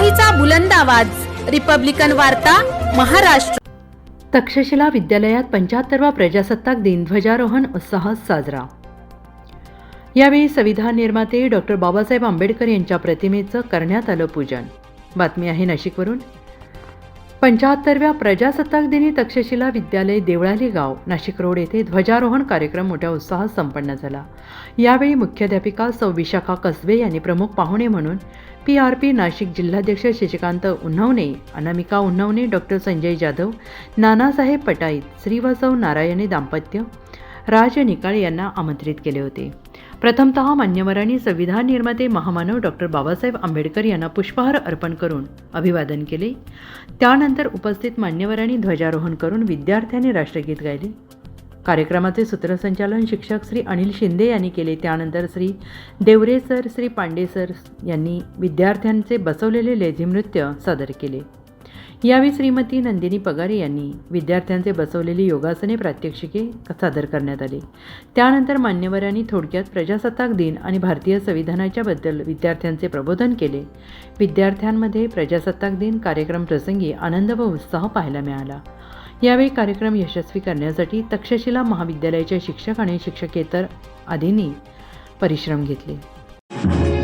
लोकशाहीचा बुलंद आवाज. रिपब्लिकन वार्ता महाराष्ट्र. तक्षशिला विद्यालयात पंच्याहत्तरवा प्रजासत्ताक दिन ध्वजारोहण उत्साहात साजरा. यावेळी संविधान निर्माते डॉक्टर बाबासाहेब आंबेडकर यांच्या प्रतिमेचं करण्यात आलं पूजन. बातमी आहे नाशिकवरून. पंच्याहत्तरव्या प्रजासत्ताक दिनी तक्षशिला विद्यालय देवळाली गाव नाशिक रोड येथे ध्वजारोहण कार्यक्रम मोठ्या उत्साहात संपन्न झाला. यावेळी मुख्याध्यापिका सौ विशाखा कसबे यांनी प्रमुख पाहुणे म्हणून पी आर पी नाशिक जिल्हाध्यक्ष शशिकांत उन्हवणे अनामिका उन्हवणे डॉक्टर संजय जाधव नानासाहेब पटाईत श्रीवासव नारायणी दाम्पत्य राज निकाळ यांना आमंत्रित केले होते. प्रथमतः मान्यवरांनी संविधान निर्माते महामानव डॉक्टर बाबासाहेब आंबेडकर यांना पुष्पहार अर्पण करून अभिवादन केले. त्यानंतर उपस्थित मान्यवरांनी ध्वजारोहण करून विद्यार्थ्यांनी राष्ट्रगीत गायले. कार्यक्रमाचे सूत्रसंचालन शिक्षक श्री अनिल शिंदे यांनी केले. त्यानंतर श्री देवरे सर श्री पांडे सर यांनी विद्यार्थ्यांचे बसवलेले लेझी नृत्य सादर केले. यावेळी श्रीमती नंदिनी पगारे यांनी विद्यार्थ्यांचे बसवलेली योगासने प्रात्यक्षिके सादर करण्यात आली. त्यानंतर मान्यवरांनी थोडक्यात प्रजासत्ताक दिन आणि भारतीय संविधानाच्या बद्दल विद्यार्थ्यांचे प्रबोधन केले. विद्यार्थ्यांमध्ये प्रजासत्ताक दिन कार्यक्रम प्रसंगी आनंद व उत्साह पाहायला मिळाला. यावेळी कार्यक्रम यशस्वी करण्यासाठी तक्षशिला महाविद्यालयाचे शिक्षक आणि शिक्षकेतर आदींनी परिश्रम घेतले.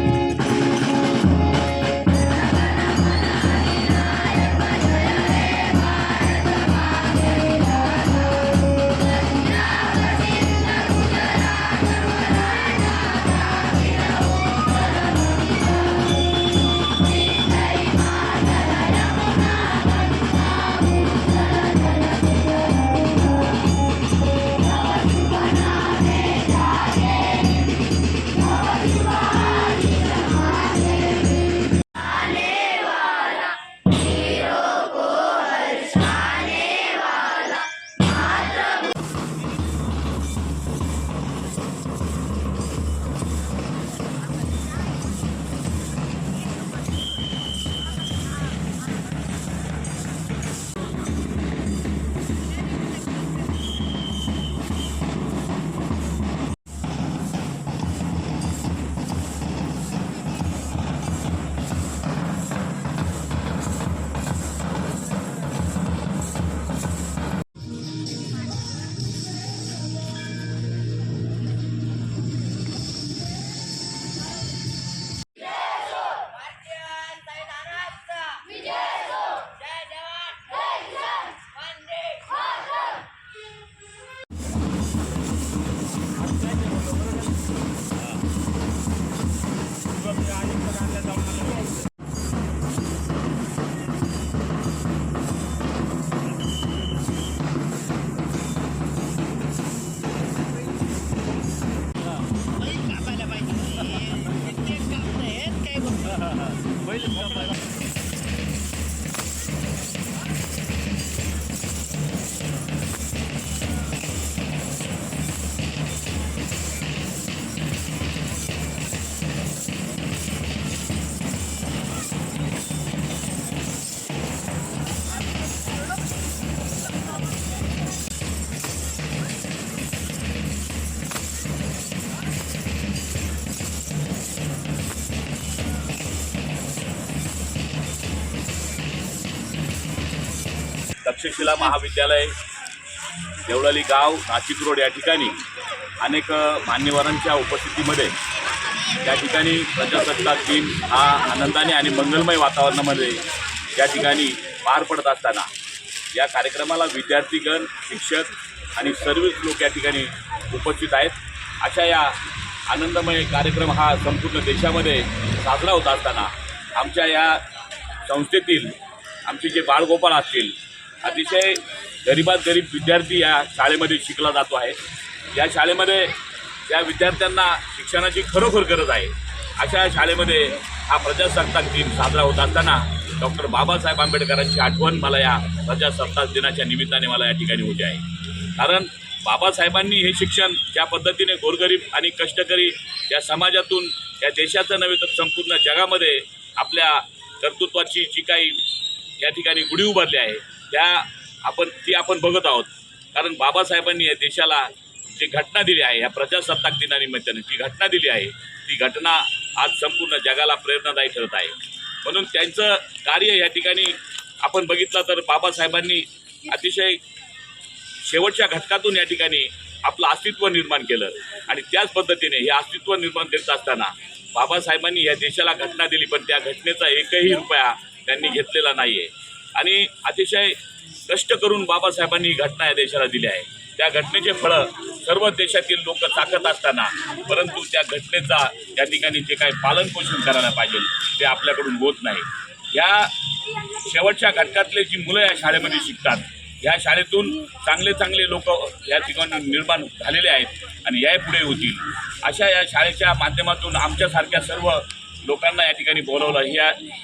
तक्षशिला महाविद्यालय देवळाली गाव नाशिक रोड या ठिकाणी अनेक मान्यवरांच्या उपस्थितीमध्ये या ठिकाणी प्रजासत्ताक दिन हा आनंदाने आणि मंगलमय वातावरणामध्ये या ठिकाणी पार पडत असताना या कार्यक्रमाला विद्यार्थीगण शिक्षक आणि सर्वच लोक या ठिकाणी उपस्थित आहेत. अशा या आनंदमय कार्यक्रम हा संपूर्ण देशामध्ये साजरा होत असताना आमच्या या संस्थेतील आमचे जे बाळगोपाळ असतील अतिशय गरीबात गरीब विद्यार्थी या शाळेमध्ये शिकला जातो आहे. या शाळेमध्ये या विद्यार्थ्यांना शिक्षणाची खरोखर गरज आहे. अशा शाळेमध्ये हा प्रजासत्ताक दिन साजरा होत असताना डॉक्टर बाबासाहेब आंबेडकरांची आठवण मला या प्रजासत्ताक दिनाच्या निमित्ताने मला या ठिकाणी होते आहे. कारण बाबासाहेबांनी हे शिक्षण ज्या पद्धतीने गोरगरीब आणि कष्टकरी या समाजातून या देशाचं नव्हे तर संपूर्ण जगामध्ये आपल्या कर्तृत्वाची जी काही या ठिकाणी गुढी उभारली आहे त्या आपण ती आपण बघत आहोत. कारण बाबासाहेबांनी या देशाला जी घटना दिली आहे या प्रजासत्ताक दिनानिमित्ताने जी घटना दिली आहे ती घटना आज संपूर्ण जगाला प्रेरणादायी ठरत आहे. म्हणून त्यांचं कार्य या ठिकाणी आपण बघितलं तर बाबासाहेबांनी अतिशय शेवटच्या घटकातून या ठिकाणी आपलं अस्तित्व निर्माण केलं. आणि त्याच पद्धतीने हे अस्तित्व निर्माण करत असताना बाबासाहेबांनी या देशाला घटना दिली पण त्या घटनेचा एकही रुपया त्यांनी घेतलेला नाही आहे आणि अतिशय कष्ट करून बाबासाहेबांनी ही घटना या देशाला दिली आहे. त्या घटनेचे फळं सर्व देशातील लोक चाकत असताना परंतु त्या घटनेचा या ठिकाणी जे काही पालनपोषण करायला पाहिजे ते आपल्याकडून होत नाही. या शेवटच्या घटकातले जी मुलं या शाळेमध्ये शिकतात या शाळेतून चांगले चांगले लोक या ठिकाणी निर्माण झालेले आहेत आणि याही पुढे होतील. अशा या शाळेच्या माध्यमातून आमच्यासारख्या सर्व लोकांना या ठिकाणी बोलवलं ही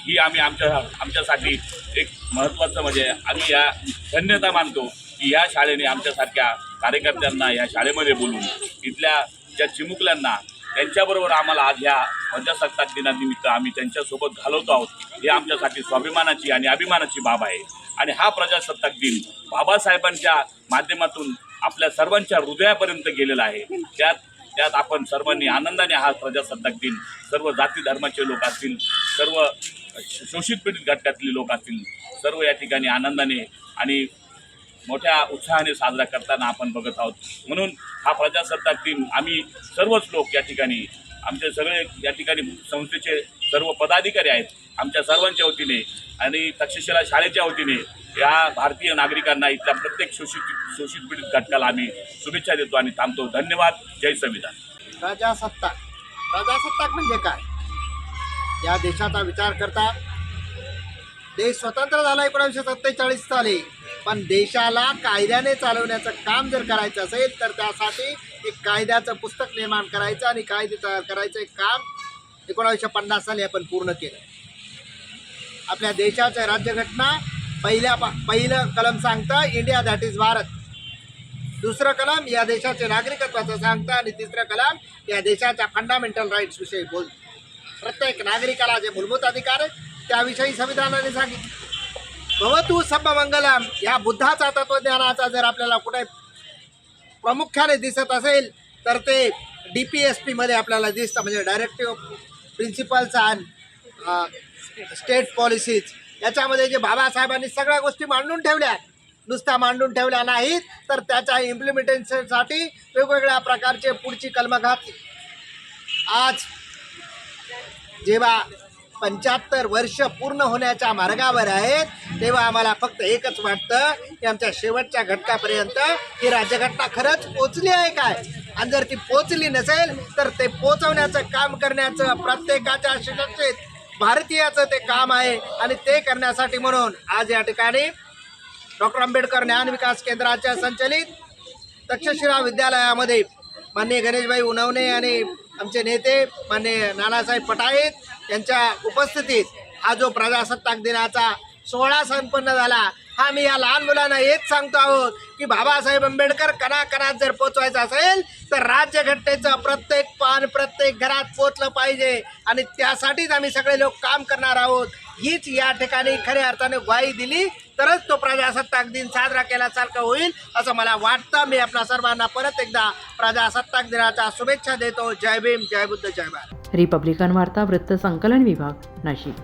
ही आम्ही आमच्या आमच्यासाठी एक महत्त्वाचं म्हणजे आम्ही या धन्यता मानतो की या शाळेने आमच्यासारख्या कार्यकर्त्यांना या शाळेमध्ये बोलून इथल्या ज्या चिमुकल्यांना त्यांच्याबरोबर आम्हाला आज ह्या प्रजासत्ताक दिनानिमित्त आम्ही त्यांच्यासोबत घालवतो आहोत हे आमच्यासाठी स्वाभिमानाची आणि अभिमानाची बाब आहे. आणि हा प्रजासत्ताक दिन बाबासाहेबांच्या माध्यमातून आपल्या सर्वांच्या हृदयापर्यंत गेलेला आहे. त्यात त्यात आपण सर्वांनी आनंदाने हा प्रजासत्ताक दिन सर्व जाती धर्माचे लोक असतील सर्व शोषित पीडित घटकातले लोक असतील सर्व या ठिकाणी आनंदाने आणि मोठ्या उत्साहाने साजरा करताना आपण बघत आहोत. म्हणून हा प्रजासत्ताक दिन आम्ही सर्वच लोक या ठिकाणी आमचे सगळे या ठिकाणी संस्थेचे सर्व पदाधिकारी आहेत आमच्या सर्वांच्या वतीने आणि तक्षशिला शाळेच्या वतीने या भारतीय नागरिकांना इथल्या प्रत्येक शोषित शोषित पीडित घटकाला आम्ही शुभेच्छा देतो आणि थांबतो. धन्यवाद. जय संविधान. प्रजासत्ताक. प्रजासत्ताक म्हणजे काय? या देशाचा विचार करता. देश स्वतंत्र झाला एकोणीसशे सत्तेचाळीस साली. पण देशाला कायद्याने चालवण्याचं काम जर करायचं असेल तर त्यासाठी एक कायद्याचं पुस्तक निर्माण करायचं आणि कायदे तयार करायचं एक काम एकोणावीसशे पन्नास साली आपण पूर्ण केलं. आपल्या देशाच्या राज्यघटना पहिल्या पा पहिलं कलम सांगतं इंडिया दॅट इज भारत. दुसरं कलम या देशाचे नागरिकत्वाचं सांगतं. आणि तिसरं कलम या देशाच्या फंडामेंटल राईट्स विषयी बोलतं. प्रत्येक नागरिकाला जे मूलभूत अधिकार आहेत त्याविषयी संविधानाने सांगितले. भवतु सब मंगलम या बुद्धाचा तत्वज्ञानाचा जर आपल्याला कुठे प्रामुख्याने दिसत असेल तर ते डी पी एस पीमध्ये आपल्याला दिसतं. म्हणजे directive principles and state policies याच्यामध्ये जे बाबासाहेबांनी सगळ्या गोष्टी मांडून ठेवल्या नुसत्या मांडून ठेवल्या नाहीत तर त्याच्या इम्प्लिमेंटेशनसाठी वेगवेगळ्या प्रकारचे पुढची कलमं घातली. आज जेव्हा पंच्याहत्तर वर्ष पूर्ण होण्याच्या मार्गावर आहेत तेव्हा आम्हाला फक्त एकच वाटतं की आमच्या शेवटच्या घटकापर्यंत ही राज्यघटना खरंच पोचली आहे काय? आणि जर ती पोचली नसेल तर ते पोचवण्याचं काम करण्याचं प्रत्येकाच्या शिक्षित भारतीयाचं ते काम आहे. आणि ते करण्यासाठी म्हणून आज या ठिकाणी डॉक्टर आंबेडकर ज्ञान विकास केंद्राच्या संचलित तक्षशिला विद्यालयामध्ये माननीय गणेशभाई उनवणे आणि आमचे नेते माननीय नानासाहेब पटाईत यांच्या उपस्थितीत हा जो प्रजासत्ताक दिनाचा सोहळा संपन्न झाला. हा मी या लहान मुलांना हेच सांगतो आहोत की बाबासाहेब आंबेडकर कणाकणात जर पोचवायचं असेल तर राज्यघटनेचं प्रत्येक पान प्रत्येक घरात पोचलं पाहिजे. आणि त्यासाठीच आम्ही सगळे लोक काम करणार आहोत. हीच या ठिकाणी खऱ्या अर्थाने ग्वाही दिली तरच तो प्रजासत्ताक दिन साजरा केल्यासारखं होईल असं मला वाटतं. मी आपल्या सर्वांना परत एकदा प्रजासत्ताक दिनाच्या शुभेच्छा देतो. जय भीम जय बुद्ध जय भारत. रिपब्लिकन वार्ता वृत्त संकलन विभाग नाशिक.